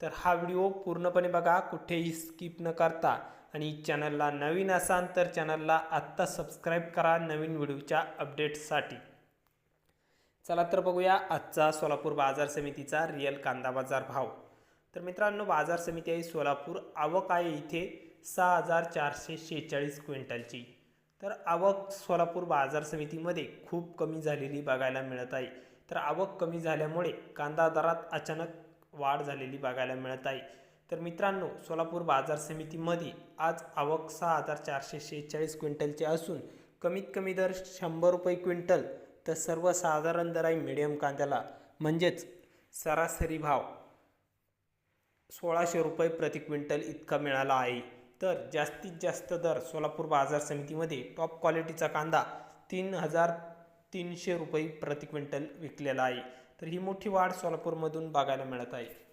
तर हा व्हिडिओ पूर्णपणे बघा कुठेही स्किप न करता. आणि चॅनलला नवीन असाल तर चॅनलला आत्ता सबस्क्राईब करा नवीन व्हिडिओच्या अपडेट्ससाठी चला तर बघूया आजचा सोलापूर बाजार समितीचा रिअल कांदा बाजार भाव. तर मित्रांनो बाजार समिती आहे सोलापूर. आवक आहे इथे सहा हजार चारशे शेहेचाळीस क्विंटलची. तर आवक सोलापूर बाजार समितीमध्ये खूप कमी झालेली बघायला मिळत आहे. तर आवक कमी झाल्यामुळे कांदा दरात अचानक वाढ झालेली बघायला मिळत आहे. तर मित्रांनो सोलापूर बाजार समितीमध्ये आज आवक सहा हजार चारशे शेहेचाळीस क्विंटलची असून कमीत कमी दर शंभर रुपये क्विंटल तर सर्वसाधारण दर आहे मिडियम कांद्याला. म्हणजेच सरासरी भाव सोळाशे रुपये प्रति क्विंटल इतका मिळाला आहे. तर जास्तीत जास्त दर सोलापूर बाजार समितीमध्ये टॉप क्वालिटीचा कांदा तीन हजार तीनशे रुपये प्रति क्विंटल विकलेला आहे. तर ही मोठी वाढ सोलापूरमधून बघायला मिळत आहे.